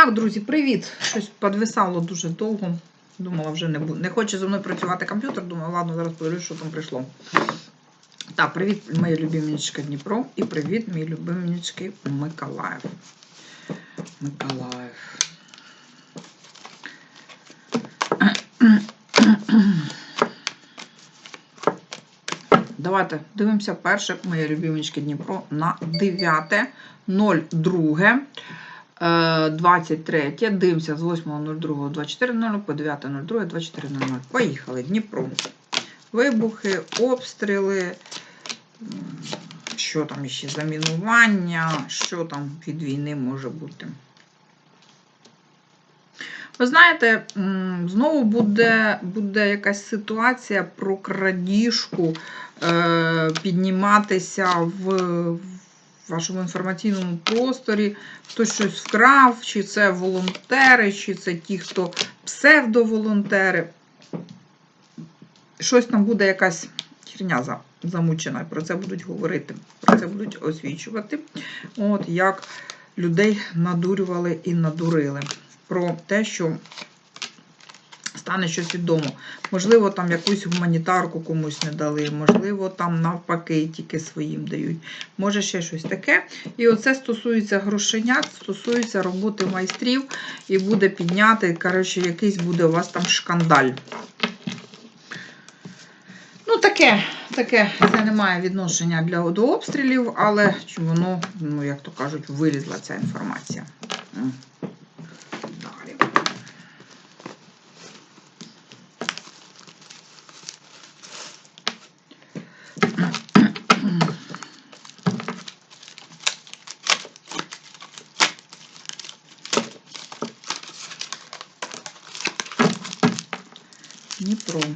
Так, друзі, привіт! Щось підвисало дуже довго. Думала, вже не буде. Не хоче зі мною працювати комп'ютер. Думаю, ладно, зараз подивлюсь, що там прийшло. Так, привіт, моє любимничка Дніпро. І привіт, мій любимнички Миколаїв. Миколаїв. Давайте дивимося перше моє любимнички Дніпро на 9.02. 23. Дивимося з 8.02.24.00 по 9.02.24.00. Поїхали. Дніпро. Вибухи, обстріли. Що там ще? Замінування, що там від війни може бути. Ви знаєте, знову буде, буде якась ситуація про крадіжку е, підніматися в, в вашому інформаційному просторі. Хтось щось вкрав, чи це волонтери, чи це ті, хто псевдоволонтери. Щось там буде якась херня замучена. Про це будуть говорити, про це будуть освічувати. От як людей надурювали і надурили. Про те, що стане щось відомо. Можливо, там якусь гуманітарку комусь не дали, можливо, там навпаки тільки своїм дають. Може, ще щось таке. І оце стосується грошенят, стосується роботи майстрів, і буде підняти, коротше, якийсь буде у вас там шкандаль. Ну, таке, таке, це не має відношення для, до обстрілів, але воно, ну, як то кажуть, вилізла ця інформація. М. Далі. Дніпро.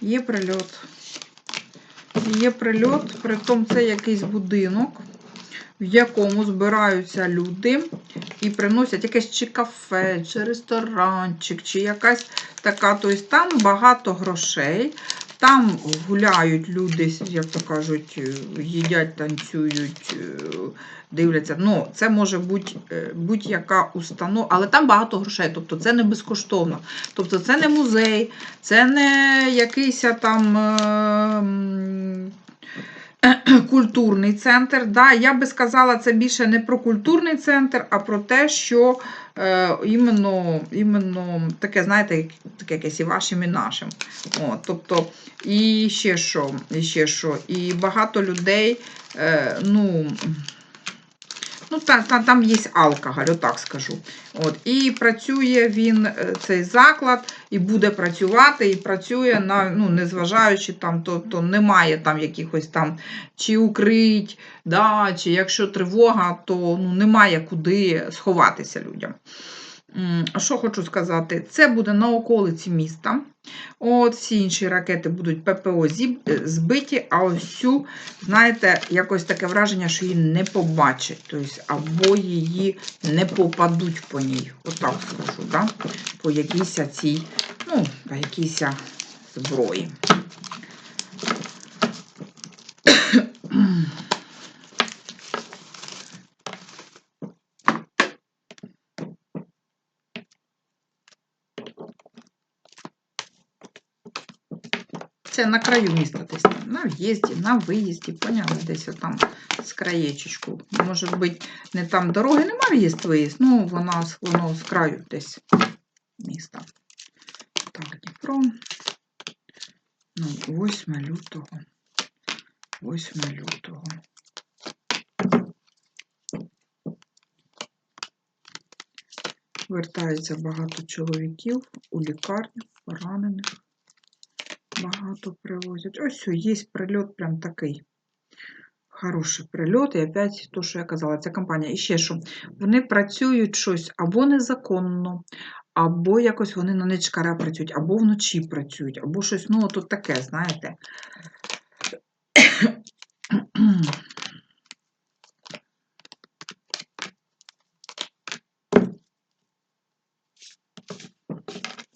Є прильот. Є прильот, притом це якийсь будинок, в якому збираються люди і приносять якесь чи кафе, чи ресторанчик, чи якась така. Тобто там багато грошей, там гуляють люди, як то кажуть, е, їдять, танцюють, е, дивляться. Ну, це може бути е, будь-яка установа, але там багато грошей, тобто це не безкоштовно. Тобто це не музей, це не якийсь там. Культурний центр. Да, Я би сказала, це більше не про культурний центр, а про те, що іменно, іменно таке, знаєте, таке якесь і вашим, і нашим. О, тобто, і ще що, і ще що. І багато людей, е, ну. Ну, та, та, там є алкоголь, отак скажу. От, і працює він, е, цей заклад, і буде працювати, і працює на, ну, незважаючи там, тобто немає там якихось там чи укрить, да, чи якщо тривога, то ну, немає куди сховатися людям. Що хочу сказати? Це буде на околиці міста. От всі інші ракети будуть ППО е, збиті, а ось цю, знаєте, якось таке враження, що її не побачать, тобто, або її не попадуть по ній. Отак скажу, да? по якійсь цій, ну, по якійсь зброї. Це на краю міста десь там, на в'їзді, на виїзді, поняли, десь там з краєчечку. Може бути, не там дороги, нема в'їзд виїзд, ну вона воно з краю десь міста. Так, Дніпро. Ну, 8 лютого. 8 лютого. Вертається багато чоловіків у лікарню, поранених. Багато привозять. Ось є прильот прям такий. Хороший прильот. І опять то, що я казала, ця компанія. І ще що, вони працюють щось або незаконно, або якось вони на нечкара працюють, або вночі працюють, або щось, ну, тут таке, знаєте.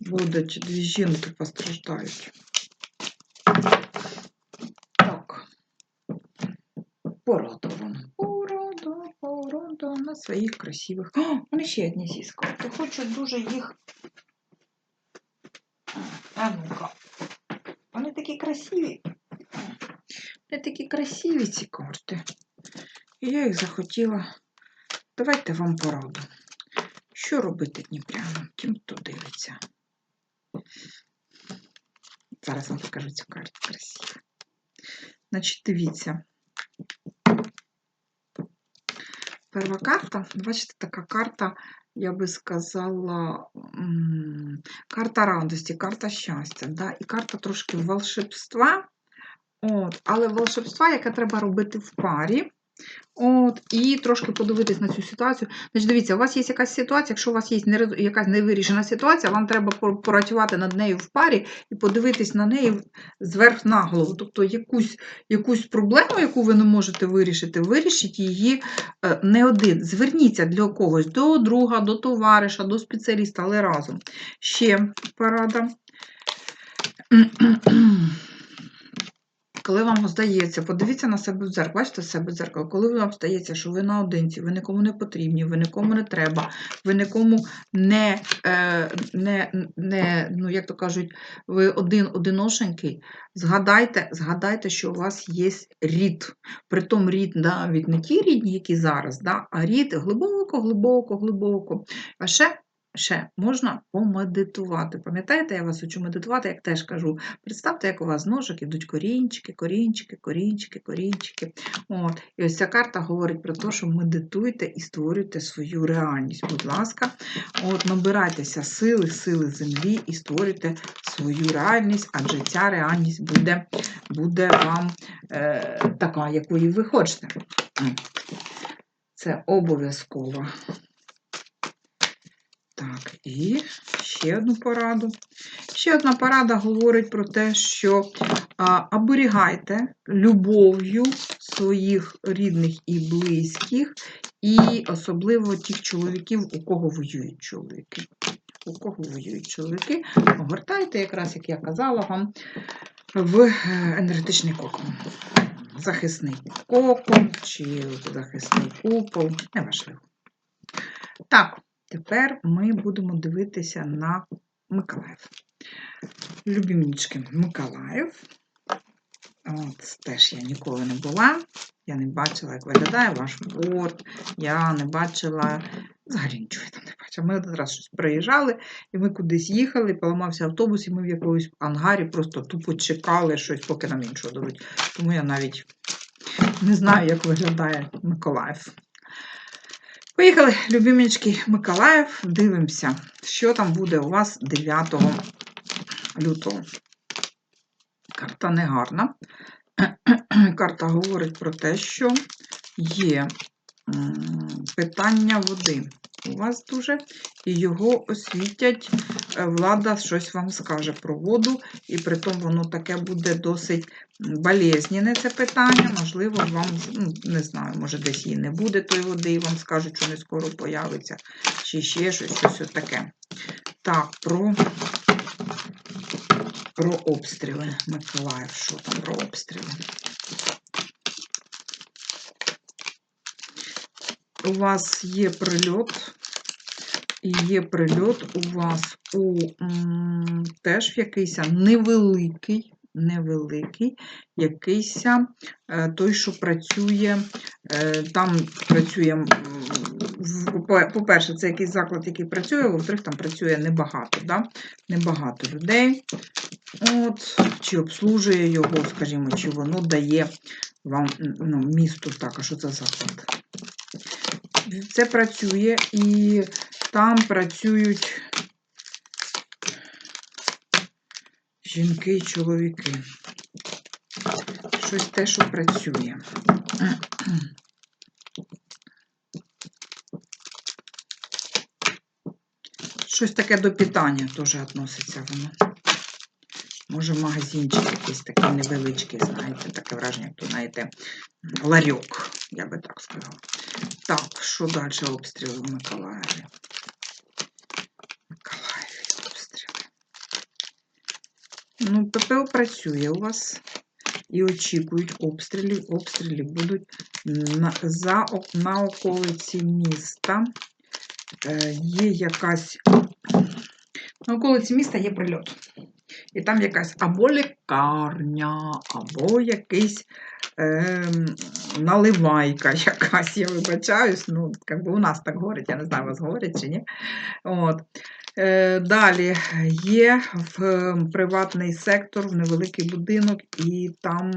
Будуть дві жінки постраждають. Своїх красивих. О, мене ще одні ці карти. Хочу дуже їх. А ну-ка. Вони такі красиві. Вони такі красиві ці карти. І я їх захотіла. Давайте вам пораду. Що робити Дніпрянам, тим, хто дивиться. Зараз вам покажу цю карту красиво. Значить, дивіться. Перша карта, бачите, така карта, я би сказала, карта радості, карта щастя, да? і карта трошки волшебства. От, але волшебства, яке треба робити в парі. От, і трошки подивитись на цю ситуацію. Значить, дивіться, у вас є якась ситуація, якщо у вас є якась невирішена ситуація, вам треба попрацювати над нею в парі і подивитись на неї зверх на голову. Тобто якусь, якусь проблему, яку ви не можете вирішити, вирішіть її е, не один. Зверніться для когось до друга, до товариша, до спеціаліста, але разом. Ще порада. Коли вам здається, подивіться на себе в дзеркало, бачите себе в дзеркало, коли вам здається, що ви наодинці, ви нікому не потрібні, ви нікому не треба, ви нікому не, е, не, не ну, як то кажуть, ви один одиношенький, згадайте, згадайте, що у вас є рід. Притом рід навіть не ті рідні, які зараз, да, а рід глибоко, глибоко, глибоко. А ще Ще можна помедитувати. Пам'ятаєте, я вас учу медитувати, як теж кажу. Представте, як у вас з ножок ідуть корінчики, корінчики, корінчики, корінчики. От. І ось ця карта говорить про те, що медитуйте і створюйте свою реальність. Будь ласка, от, набирайтеся сили, сили землі і створюйте свою реальність, адже ця реальність буде, буде вам е, така, якої ви хочете. Це обов'язково. Так, і ще одну пораду. Ще одна порада говорить про те, що оберігайте любов'ю своїх рідних і близьких, і особливо тих чоловіків, у кого воюють чоловіки. У кого воюють чоловіки, огортайте, якраз, як я казала вам, в е, енергетичний кокон. Захисний кокон чи захисний купол, неважливо. Так. Тепер ми будемо дивитися на Миколаїв. Любімнічки Миколаїв. От, теж я ніколи не була. Я не бачила, як виглядає ваш порт. Я не бачила, взагалі нічого я там не бачила. Ми один раз щось приїжджали, і ми кудись їхали, поламався автобус, і ми в якомусь ангарі просто тупо чекали щось, поки нам іншого дадуть. Тому я навіть не знаю, як виглядає Миколаїв. Поїхали, любимічки Миколаїв, дивимося, що там буде у вас 9 лютого. Карта негарна. Карта говорить про те, що є питання води. У вас дуже, і його освітять, е, влада щось вам скаже про воду, і при тому воно таке буде досить болезненне це питання. Можливо, вам, ну, не знаю, може десь її не буде тої води, і вам скажуть, що не скоро появиться, чи ще щось, щось таке. Так, про, про обстріли. Миколаїв, що там про обстріли? У вас є прильот, і є прильот у вас у теж якийсь невеликий, невеликий, якийсь е, той, що працює, е, там працює, по- по-перше, це якийсь заклад, який працює, во-вторых, там працює небагато, да? небагато людей. От, чи обслужує його, скажімо, чи воно дає вам ну, місту так, а що це заклад? Це працює і там працюють жінки і чоловіки. Щось те, що працює. Щось таке до питання теж відноситься воно. Може, магазинчик якийсь такий невеличкий, знаєте, таке враження, як то, знаєте, ларьок, я би так сказала. Так, що далі обстріли в Миколаєві? Миколаєві обстріли. Ну, ППО працює у вас. і очікують обстрілів. Обстріли будуть на, за, на околиці міста. Е, є якась. На околиці міста є прильот. І там якась або лікарня, або якийсь ем, наливайка якась, я вибачаюсь. Ну, як би у нас так говорять, я не знаю, у вас говорять чи ні. От. Е, далі є в ем, приватний сектор, в невеликий будинок, і там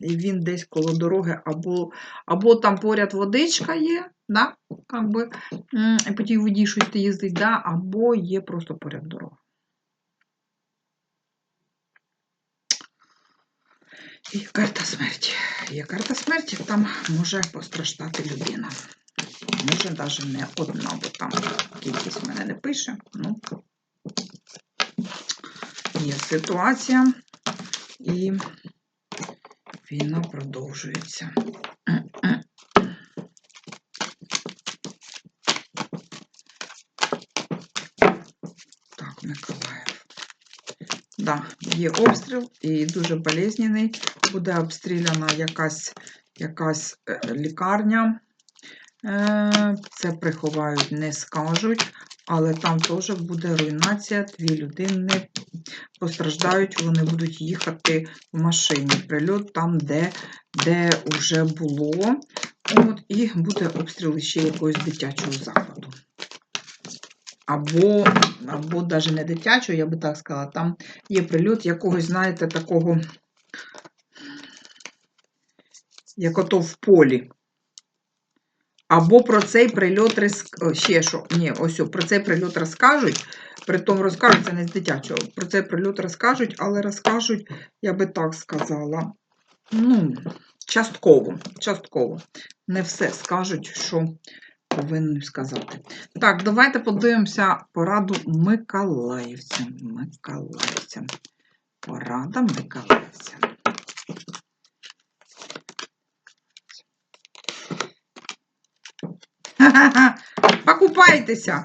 він десь коло дороги, або, або там поряд водичка є, да? как би, м, і по тій воді щось їздить, да? або є просто поряд дорога. І карта смерті. Є карта смерті, там може постраждати людина. Може навіть не одна, бо там кількість мене не пише. Ну, є ситуація, і війна продовжується. Так, Миколаїв. Да, є обстріл і дуже болезненний. Буде обстріляна якась, якась е, лікарня. Е, Це приховають, не скажуть, але там теж буде руйнація. Дві людини постраждають, вони будуть їхати в машині. Прильот там, де, де вже було. От, і буде обстріл ще якогось дитячого закладу. Або, або навіть не дитячого, я би так сказала, там є прильот якогось, знаєте, такого, як ото в полі. Або про цей прильот розк- ще що, ні, ось про цей прильот розкажуть, притом розкажуть, це не з дитячого, про цей прильот розкажуть, але розкажуть, я би так сказала, ну, частково, частково. Не все скажуть, що повинні сказати. Так, давайте подивимося пораду миколаївцям. Миколаївцям. Порада миколаївцям. Покупайтеся.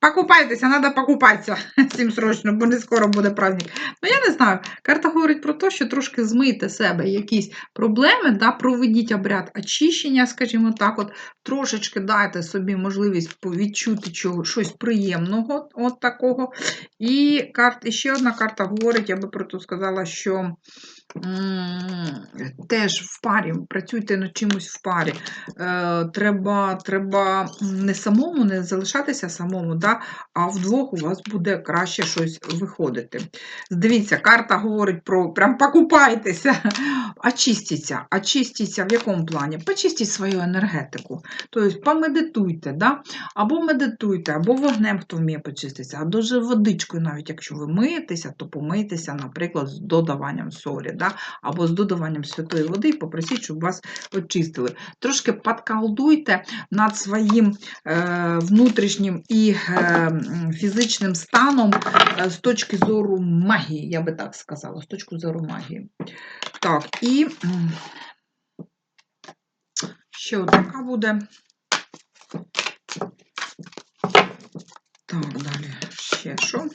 Покупайтеся, треба покупатися всім срочно, бо не скоро буде праздник. Ну, я не знаю. Карта говорить про те, що трошки змийте себе якісь проблеми, да, проведіть обряд очищення, скажімо так, от трошечки дайте собі можливість відчути чого, щось приємного, от такого. І, карт, ще одна карта говорить, я би про це сказала, що теж в парі, працюйте над чимось в парі. Е, треба, треба не самому, не залишатися самому, да, а вдвох у вас буде краще щось виходити. Дивіться, карта говорить про прям покупайтеся, очистіться. Очистіться в якому плані? Почистіть свою енергетику. Тобто помедитуйте, да? або медитуйте, або вогнем, хто вміє почиститися, а дуже водичкою, навіть якщо ви миєтеся, то помийтеся, наприклад, з додаванням солі, да? або з додаванням святої води, і попросіть, щоб вас очистили. Трошки подколдуйте над своїм е, внутрішнім і е, фізичним станом е, з точки зору магії, я би так сказала, з точки зору магії. Так, і ще одна буде. Так, далі ще що.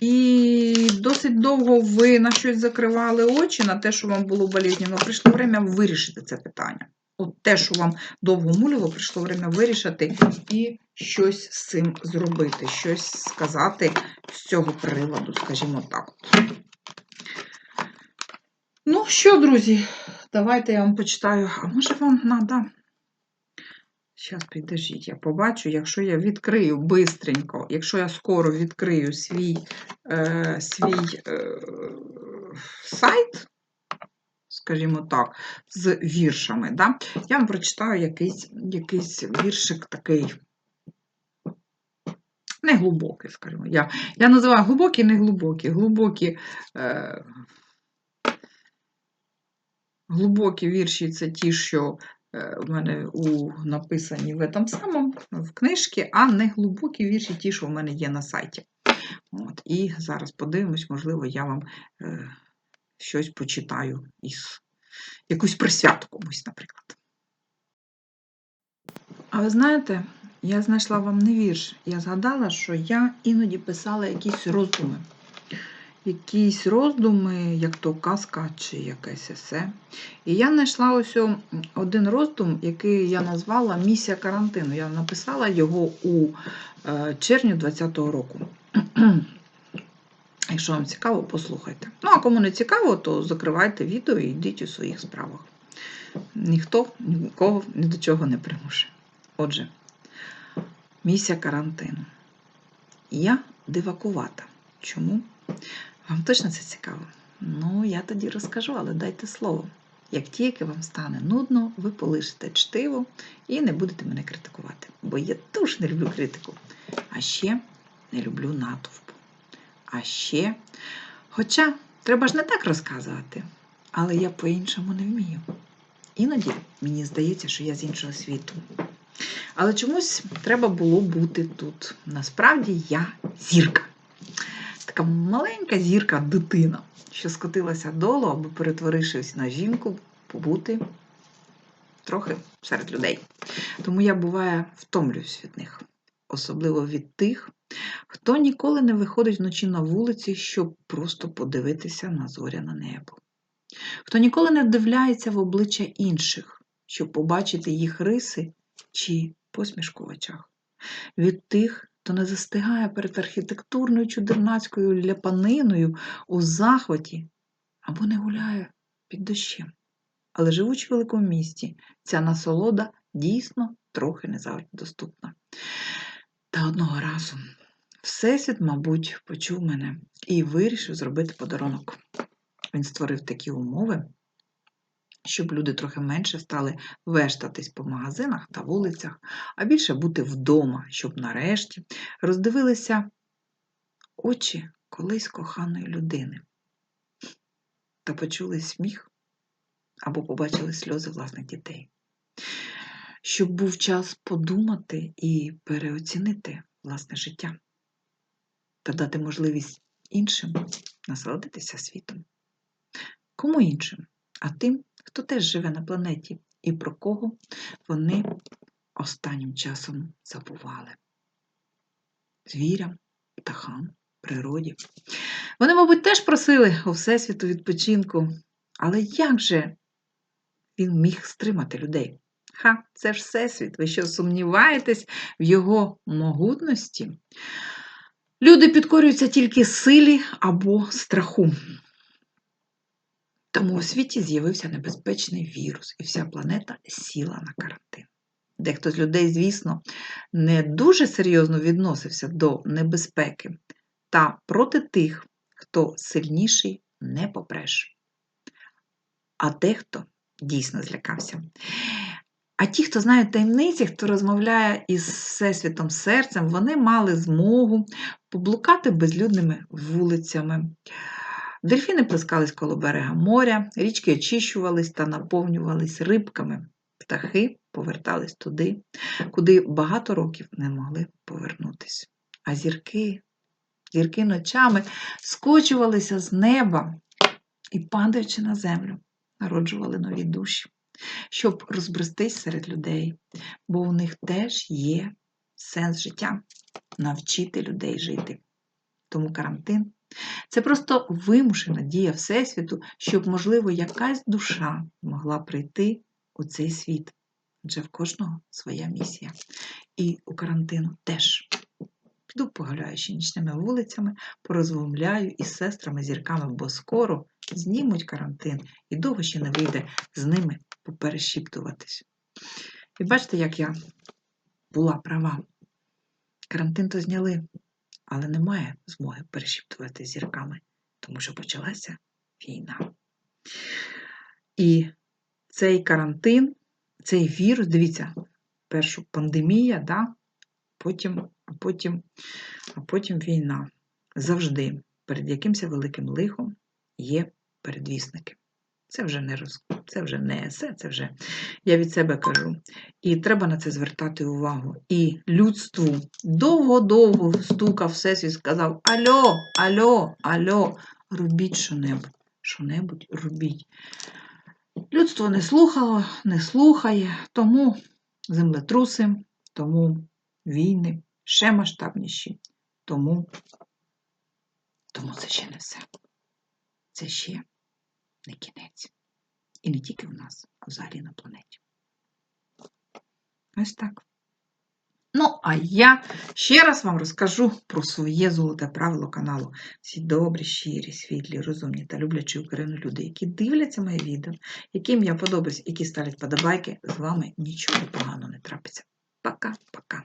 І досить довго ви на щось закривали очі, на те, що вам було болезненно. Прийшло время вирішити це питання. От те, що вам довго муляло, прийшло время вирішити і щось з цим зробити, щось сказати з цього приводу, скажімо так. Ну що, друзі, давайте я вам почитаю. А може вам треба? Зараз, підождіть, я побачу, якщо я відкрию бистренько, якщо я скоро відкрию свій, е, свій е, сайт, скажімо так, з віршами, да? я вам прочитаю якийсь, якийсь віршик такий неглибокий, скажімо. Я, я називаю глибокі, неглибокі. Глибокі, е, глибокі вірші це ті, що е, в мене у, написані в этом самому, в книжці, а не глибокі вірші ті, що в мене є на сайті. От, і зараз подивимось, можливо, я вам е, щось почитаю із якусь присвяту комусь, наприклад. А ви знаєте, я знайшла вам не вірш. Я згадала, що я іноді писала якісь роздуми. якісь роздуми, як то казка чи якесь есе. І я знайшла ось один роздум, який я назвала Місія карантину. Я написала його у е, червні 2020 року. Якщо вам цікаво, послухайте. Ну, а кому не цікаво, то закривайте відео і йдіть у своїх справах. Ніхто нікого ні до чого не примушує. Отже, місія карантину. Я дивакувата. Чому? Вам точно це цікаво? Ну, я тоді розкажу, але дайте слово. Як тільки вам стане нудно, ви полишите чтиво і не будете мене критикувати. Бо я дуже не люблю критику. А ще не люблю натовп. А ще, хоча треба ж не так розказувати, але я по-іншому не вмію. Іноді мені здається, що я з іншого світу. Але чомусь треба було бути тут. Насправді я зірка. Така маленька зірка дитина, що скотилася долу, аби перетворившись на жінку, побути трохи серед людей. Тому я буває втомлююсь від них, особливо від тих, хто ніколи не виходить вночі на вулиці, щоб просто подивитися на зоряне небо. Хто ніколи не вдивляється в обличчя інших, щоб побачити їх риси чи посмішку в очах. Від тих, хто не застигає перед архітектурною чудернацькою ляпаниною у захваті або не гуляє під дощем. Але живучи в великому місті, ця насолода дійсно трохи не завжди доступна. Та одного разу Всесвіт, мабуть, почув мене і вирішив зробити подарунок. Він створив такі умови, щоб люди трохи менше стали вештатись по магазинах та вулицях, а більше бути вдома, щоб нарешті роздивилися очі колись коханої людини та почули сміх або побачили сльози власних дітей. Щоб був час подумати і переоцінити власне життя та дати можливість іншим насолодитися світом. Кому іншим? А тим, хто теж живе на планеті і про кого вони останнім часом забували. Звірям, птахам, природі. Вони, мабуть, теж просили у Всесвіту відпочинку, але як же він міг стримати людей? Ха, це ж Всесвіт, ви що сумніваєтесь в його могутності? Люди підкорюються тільки силі або страху. Тому у світі з'явився небезпечний вірус, і вся планета сіла на карантин. Дехто з людей, звісно, не дуже серйозно відносився до небезпеки, та проти тих, хто сильніший, не попреш. А дехто дійсно злякався. А ті, хто знають таємниці, хто розмовляє із Всесвітом серцем, вони мали змогу поблукати безлюдними вулицями. Дельфіни плескались коло берега моря, річки очищувались та наповнювались рибками. Птахи повертались туди, куди багато років не могли повернутись. А зірки, зірки ночами скочувалися з неба і, падаючи на землю, народжували нові душі, щоб розбрестись серед людей, бо у них теж є сенс життя навчити людей жити. Тому карантин це просто вимушена дія Всесвіту, щоб, можливо, якась душа могла прийти у цей світ. Адже в кожного своя місія. І у карантину теж. Піду погуляю ще нічними вулицями, порозмовляю із сестрами-зірками, бо скоро знімуть карантин і довго ще не вийде з ними поперешіптуватись. І бачите, як я була права. Карантин то зняли, але немає змоги перешіптувати зірками, тому що почалася війна. І цей карантин, цей вірус, дивіться, першу пандемія, да? потім, а, потім, а потім війна. Завжди перед якимось великим лихом є передвісники. Це вже не роз... це вже не есе, це вже я від себе кажу. І треба на це звертати увагу. І людству довго-довго стукав всесвіт, сказав: Альо, альо, альо, робіть що-небудь, що-небудь робіть. Людство не слухало, не слухає, тому землетруси, тому війни ще масштабніші, тому Тому це ще не все. Це ще не кінець. І не тільки в нас, а взагалі на планеті. Ось так. Ну, а я ще раз вам розкажу про своє золоте правило каналу. Всі добрі, щирі, світлі, розумні та люблячі Україну люди, які дивляться моє відео, яким я подобаюсь, які ставлять подобайки, з вами нічого поганого не трапиться. Пока-пока.